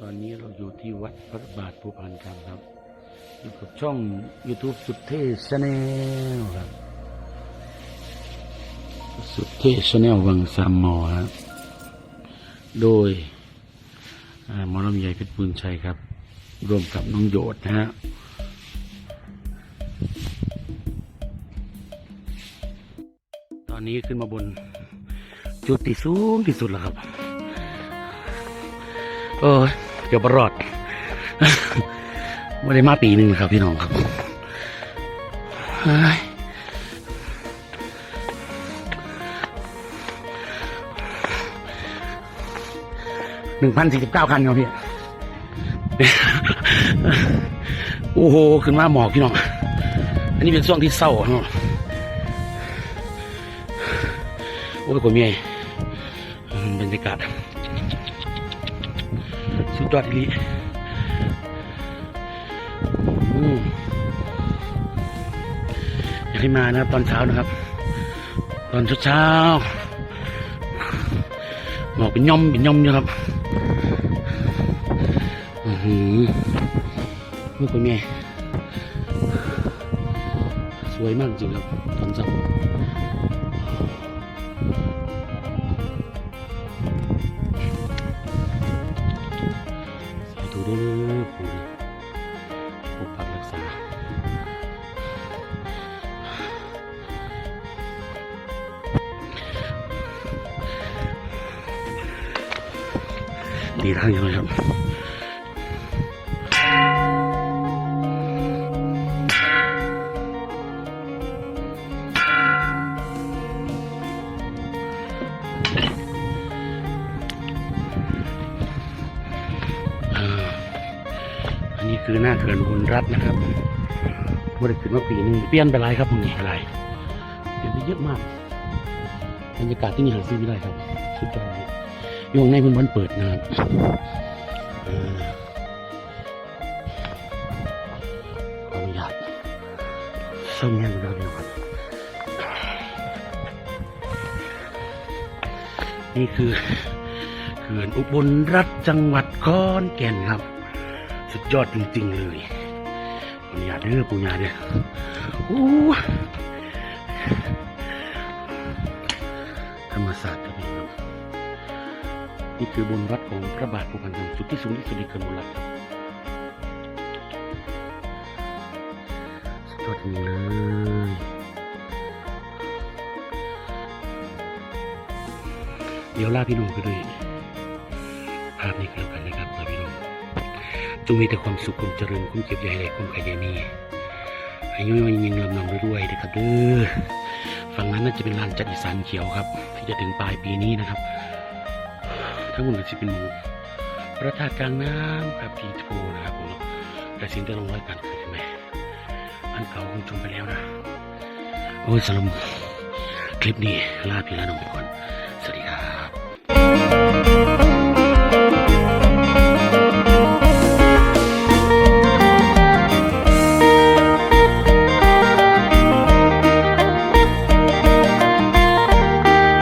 ตอนนี้เราอยู่ที่วัดพระบาทภูพานคำครับ อยู่กับช่อง YouTube สุดเท่ชาแนลครับ สุดเท่ชาแนลวังสามหมอครับโดยหมอลำใหญ่เพชรบุญชัยครับ ร่วมกับน้องโยดนะฮะตอนนี้ขึ้นมาบนจุดที่สูงที่สุดแล้วครับ ออเกือบรอดไม่ได้มาปีหนึ่งครับพี่น้องครับหนึ่งพันสี่สิบเก้าคันครับพี่ โอ้โห ขึ้นมาหมอกพี่น้อง อันนี้เป็นช่วงที่เศร้าเนาะโอ้ยกว่าเมียบรรยากาศ สุดยอดอีลีอยากให้มานะครับ ตอนเช้านะครับ ตอนเช้าหมอกเป็นย่อมเป็นย่อมอยู่ครับอือหือลูกเป็นไงสวยมากจริงครับตอนเช้า เด้อปู่ปกปักรักษาดีทั้งยังไงครับ คือหน้าเขื่อนอุบลรัฐนะครับไม่ได้ขึ้นมาปีหนึงเปลี่ยนไปหลายครับมึงนี่อะไรเปลี่ยนไปเยอะมากบรรยากาศที่นี่หาซื้อไม่ได้ครับ สุดยอดเลยอยู่ข้างในเพิ่นวันเปิดนะครับขออนุญาตส่งเงี้ยดูเดียวครับนี่คือเขื่อนอุบลรัฐจังหวัดขอนแก่นครับ สุดยอดจริง ๆ เลยขออนุญาเด้อปูญาเด้ออู้ธรรมศาสตร์ครับพี่น้องนี่คือบนวัดของพระบาทภูพันธ์สุดที่สูงที่สุดในเขื่อนอุบลรัฐครับสุดยอดจริงเลยเดี๋ยวลาพี่น้องไปด้วยภาพนี้ก็แล้วกันนะครับพี่น้อง จงมีแต่ความสุขความเจริญความเก็บใหญ่ใหญ่ความขยันมีให้ย่อยยิงลำนำด้วยๆนะครับเด้อฝั่งนั้นน่าจะเป็นลานจัดอีสานเขียวครับ ที่จะถึงปลายปีนี้นะครับ ทั้งหมดจะเป็นหมู่พระธาตุกลางน้ำครับทีโทนะครับผมเนาะแต่สิ่งที่ลงร้อยกันคือไหมอันเก่าคงจมไปแล้วนะโอ้ยสำหรับคลิปนี้ลาพี่ลาน้องก่อน